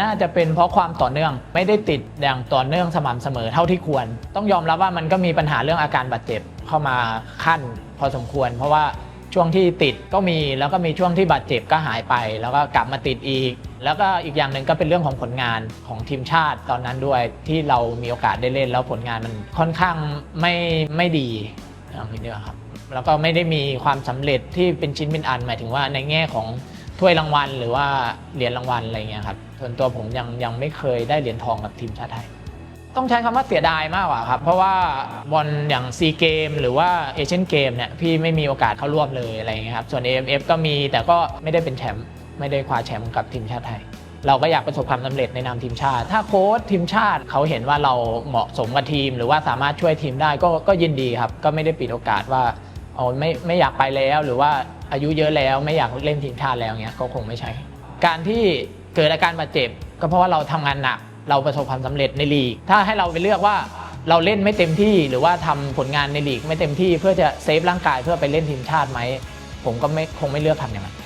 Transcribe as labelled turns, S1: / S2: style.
S1: น่าจะเป็นเพราะความต่อเนื่องไม่ได้ติดอย่างต่อเนื่องสม่ำเสมอเท่าที่ควร ต้องยอมรับว่ามันก็มีปัญหาเรื่องอาการบาดเจ็บเข้ามาขั้นพอสมควร เพราะว่าช่วงที่ติดก็มีแล้วก็มีช่วงที่บาดเจ็บก็หายไป แล้วก็กลับมาติดอีก แล้วก็อีกอย่างหนึ่งก็เป็นเรื่องของผลงานของทีมชาติตอนนั้นด้วยที่เรามีโอกาสได้เล่น แล้วผลงานมันค่อนข้างไม่ไม่ดีอย่างนี้ครับแล้วก็ไม่ได้มีความสำเร็จที่เป็นชิ้นเป็นอันหมายถึงว่าในแง่ของ ถ้วยรางวัลหรือว่าเหรียญรางวัลอะไรเงี้ยครับส่วนตัวผมยังยังไม่เคยได้เหรียญทองกับทีมชาติไทย ต้องใช้คำว่าเสียดายมากกว่าครับ เพราะว่าบอลอย่างซีเกมหรือว่าเอเชียนเกมเนี่ยพี่ไม่มีโอกาสเข้าร่วมเลยอะไรเงี้ยครับส่วน AMF ก็มีแต่ก็ไม่ได้เป็นแชมป์ไม่ได้คว้าแชมป์กับทีมชาติไทย เราก็อยากประสบความสำเร็จในนามทีมชาติ ถ้าโค้ชทีมชาติเขาเห็นว่าเราเหมาะสมกับทีม หรือว่าสามารถช่วยทีมได้ก็ก็ยินดีครับ ก็ไม่ได้ปิดโอกาสว่าเอ๋อไม่ไม่อยากไปแล้วหรือว่า อายุเยอะแล้วไม่อยากเล่นทีมชาติแล้วเงี้ยก็คงไม่ใช่ การที่เกิดอาการบาดเจ็บ ก็เพราะว่าเราทำงานหนักเราประสบความสำเร็จในลีก ถ้าให้เราไปเลือกว่าเราเล่นไม่เต็มที่หรือว่าทำผลงานในลีกไม่เต็มที่เพื่อจะเซฟร่างกายเพื่อไปเล่นทีมชาติไหมผมก็ไม่คงไม่เลือกทำอย่างนั้น